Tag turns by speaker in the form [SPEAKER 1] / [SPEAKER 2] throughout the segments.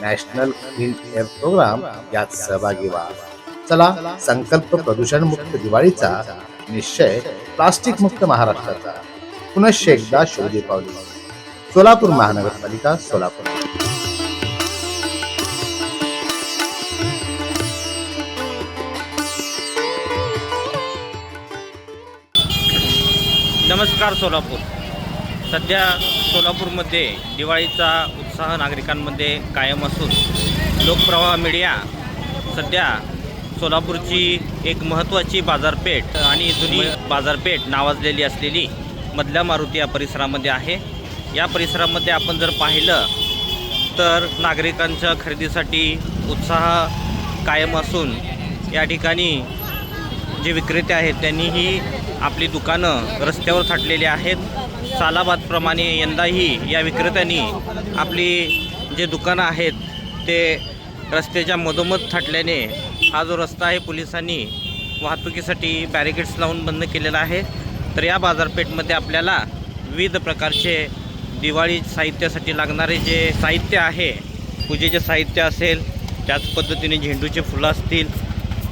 [SPEAKER 1] National field air programme यात सहभागी व्हा. चला संकल्प प्रदूषण मुक्त दिवाळीचा निश्चय प्लास्टिक मुक्त महाराष्ट्राचा. पुनश्च एकदा शोधी दीपावली सोलापूर महानगरपालिका सोलापूर.
[SPEAKER 2] नमस्कार सोलापूर. सध्या सोलापूरमध्ये दिवाळीचा उत्साह नागरिकांमध्ये कायम असून लोकप्रवाह मीडिया सध्या सोलापूरची एक महत्त्वाची बाजारपेठ आणि जुनी बाजारपेठ नावाजलेली असलेली मधल्या मारुती या परिसरामध्ये आहे. या परिसरामध्ये आपण जर पाहिलं तर नागरिकांच्या खरेदीसाठी उत्साह कायम असून या ठिकाणी जे विक्रेते आहेत त्यांनीही आपली दुकानं रस्त्यावर थाटलेली आहेत. सालाबादप्रमाणे यंदाही या विक्रेत्यांनी आपली जे दुकानं आहेत ते रस्त्याच्या मधोमध थाटल्याने हा जो रस्ता आहे पोलिसांनी वाहतुकीसाठी बॅरिकेड्स लावून बंद केलेला आहे. तर या बाजारपेठमध्ये आपल्याला विविध प्रकारचे दिवाळी साहित्यासाठी लागणारे जे साहित्य आहे पूजेचे साहित्य असेल त्याच पद्धतीने झेंडूचे फुलं असतील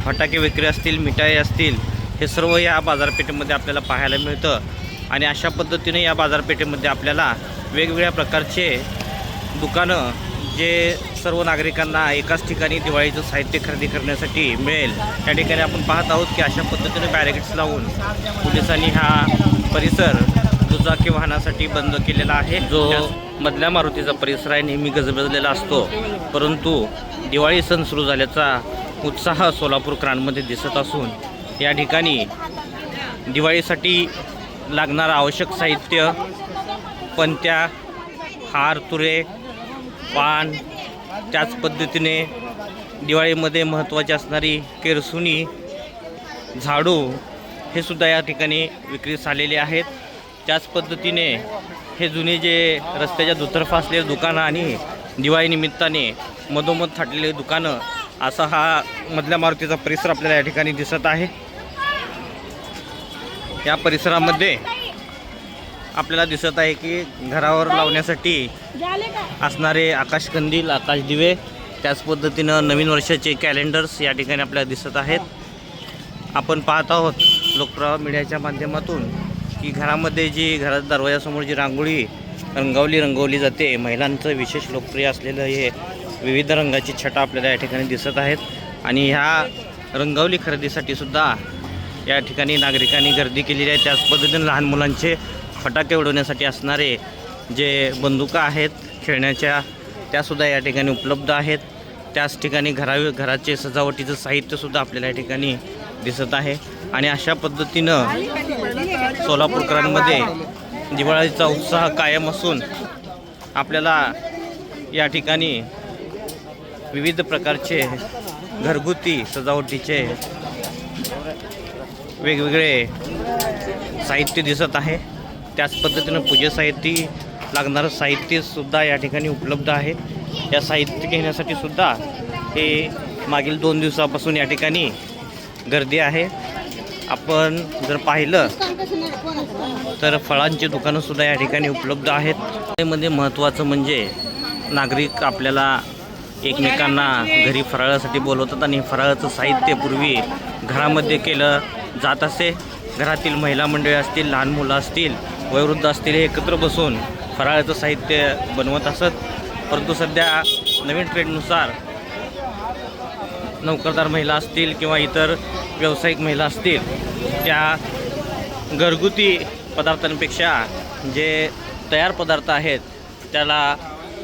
[SPEAKER 2] फटाके विक्री असतील मिठाई असतील हे सर्व या बाजारपेठेमध्ये आपल्याला पाहायला मिळतं. आणि अशा पद्धतीने या बाजारपेठेमध्ये आपल्याला वेगवेगळ्या प्रकारचे दुकानं जे सर्व नागरिकांना एकाच ठिकाणी दिवाळीचं साहित्य खरेदी करण्यासाठी मिळेल. त्या ठिकाणी आपण पाहत आहोत की अशा पद्धतीने बॅरिकेड्स लावून पोलिसांनी हा परिसर दुचाकी वाहनासाठी बंद केलेला आहे. जो मधल्या मारुतीचा परिसर आहे नेहमी गजबजलेला असतो. परंतु दिवाळी सण सुरू झाल्याचा उत्साह सोलापूरकरांमध्ये दिसत असून या ठिकाणी दिवाळीसाठी लागणारं आवश्यक साहित्य पणत्या हार तुरे पान त्याच पद्धतीने दिवाळीमध्ये महत्त्वाची असणारी केरसुनी झाडू हे सुद्धा या ठिकाणी विक्रीस आलेले आहेत. त्याच पद्धतीने हे जुने जे रस्त्याच्या दुतर्फा असलेले दुकानं आणि दिवाळीनिमित्ताने मधोमध थाटलेले दुकानं असा हा मधल्या मारुतीचा परिसर आपल्याला या ठिकाणी दिसत आहे. या परिसरामध्ये आपल्याला दिसत आहे की घरावर लावण्यासाठी असणारे आकाशकंदील आकाशदिवे त्याच पद्धतीनं नवीन वर्षाचे कॅलेंडर्स या ठिकाणी आपल्याला दिसत आहेत. आपण पाहत आहोत लोकप्रवाह मीडियाच्या माध्यमातून की घरामध्ये जी घरात दरवाजासमोर जी रांगोळी रंगवली रंगवली जाते महिलांचं विशेष लोकप्रिय असलेलं हे विविध रंगाची छटा आपल्याला या ठिकाणी दिसत आहेत. आणि ह्या रंगवली खरेदीसाठी सुद्धा या ठिकाणी नागरिकांनी गर्दी केलेली आहे. त्याच पद्धतीने लहान मुलांचे फटाके उडवण्यासाठी असणारे जे बंदुका आहेत खेळण्याच्या त्यासुद्धा या ठिकाणी उपलब्ध आहेत. त्याच ठिकाणी घरा घराचे सजावटीचं साहित्यसुद्धा आपल्याला या ठिकाणी दिसत आहे. आणि अशा पद्धतीनं सोलापूरकरांमध्ये दिवाळीचा उत्साह कायम असून आपल्याला या ठिकाणी विविध प्रकारचे घरगुती सजावटीचे वेगवेगळे साहित्य दिसत आहे. त्याच पद्धतीनं पूजे लागणारं साहित्यसुद्धा या ठिकाणी उपलब्ध आहे. या साहित्य घेण्यासाठी सुद्धा हे मागील दोन दिवसापासून या ठिकाणी गर्दी आहे. आपण जर पाहिलं तर फळांची दुकानंसुद्धा या ठिकाणी उपलब्ध आहेत. त्यामध्ये महत्त्वाचं म्हणजे नागरिक आपल्याला एकमेकांना घरी फराळासाठी बोलवतात आणि फराळाचं साहित्य पूर्वी घरामध्ये केलं जात असे. घरातील महिला मंडळी असतील लहान मुलं असतील वयोवृद्ध असतील हे एकत्र बसून फराळाचं साहित्य बनवत असत. परंतु सध्या नवीन ट्रेंडनुसार नोकरदार महिला असतील किंवा इतर व्यावसायिक महिला असतील त्या घरगुती पदार्थांपेक्षा जे तयार पदार्थ आहेत त्याला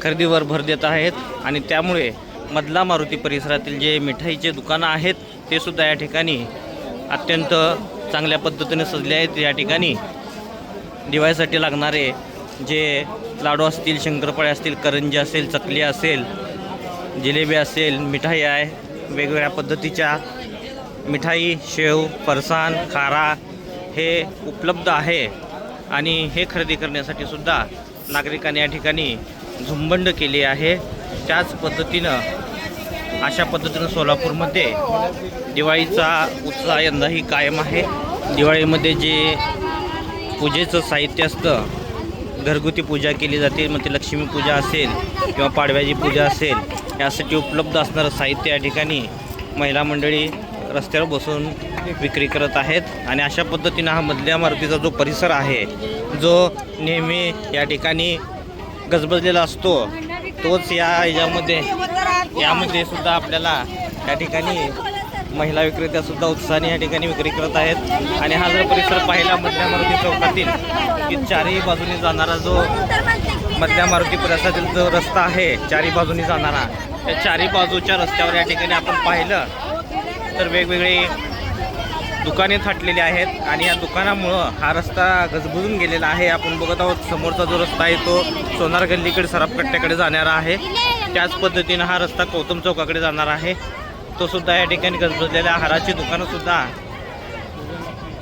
[SPEAKER 2] खरेदीवर भर देत आहेत. आणि त्यामुळे मधला मारुती परिसरातील जे मिठाईचे दुकानं आहेत ते सुद्धा या ठिकाणी अत्यंत चांगल्या पद्धतीने सजले आहेत या ठिकाणी. दिवाळीसाठी लागणारे जे लाडू असतील शंकरपाळे असतील करंजी असेल चकली असेल जिलेबी असेल मिठाई आहे. वेगवेगळ्या पद्धतीच्या मिठाई शेव फरसाण खारा हे उपलब्ध आहे. आणि हे खरेदी करण्यासाठी सुद्धा नागरिकांनी या ठिकाणी झुंबंड केली आहे. त्याच पद्धतीनं अशा पद्धतीनं सोलापूरमध्ये दिवाळीचा उत्साह यंदाही कायम आहे. दिवाळीमध्ये जे पूजेचं साहित्य असतं घरगुती पूजा केली जाते मग ते लक्ष्मी पूजा असेल किंवा पाडव्याची पूजा असेल यासाठी उपलब्ध असणारं साहित्य या ठिकाणी महिला मंडळी रस्त्यावर बसून विक्री करत आहेत. आणि अशा पद्धतीनं हा मधल्या मारुतीचा जो परिसर आहे जो नेहमी या ठिकाणी गजबजलेला असतो तोच या याच्यामध्ये यामध्ये सुद्धा आपल्याला या ठिकाणी महिला विक्रेत्या सुद्धा उत्साहाने या ठिकाणी विक्री करत आहेत. आणि हा जर परिसर पाहिला मधल्या मारुती चौकातील की चारही बाजूने जाणारा जो मधल्या मारुती परिसरातील जो रस्ता आहे चारी बाजूनी जाणारा त्या चारी बाजूच्या रस्त्यावर या ठिकाणी आपण पाहिलं तर वेगवेगळे दुकाने थाटलेली आहेत. आणि या दुकानामुळं हा रस्ता गजबजून गेलेला आहे. आपण बघत आहोत समोरचा जो रस्ता आहे तो सोनार गल्लीकडे सराफकट्ट्याकडे जाणारा आहे. त्याच पद्धतीनं हा रस्ता गौतम चौकाकडे जाणार आहे. तो सुद्धा या ठिकाणी गजबजलेल्या हाराची दुकानंसुद्धा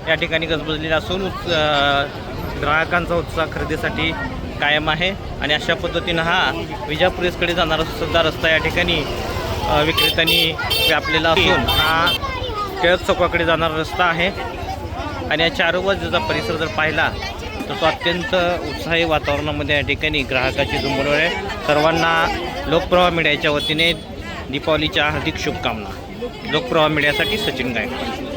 [SPEAKER 2] या ठिकाणी गजबजलेली असून उत्स- ग्राहकांचा उत्साह खरेदीसाठी कायम आहे. आणि अशा पद्धतीनं हा विजापुरेसकडे जाणारा सुद्धा रस्ता या ठिकाणी विक्रेत्यांनी व्यापलेला असून हा टिळक चौकाकडे जाणारा रस्ता आहे. आणि या चार बाजूचा परिसर जर पाहिला तर तो अत्यंत उत्साही वातावरणामध्ये या ठिकाणी ग्राहकाची झुंबड आहे. सर्वांना लोकप्रवाह मीडियाच्या वतीने दीपावलीच्या हार्दिक शुभकामना. लोकप्रवाह मीडियासाठी सचिन गायकवाड.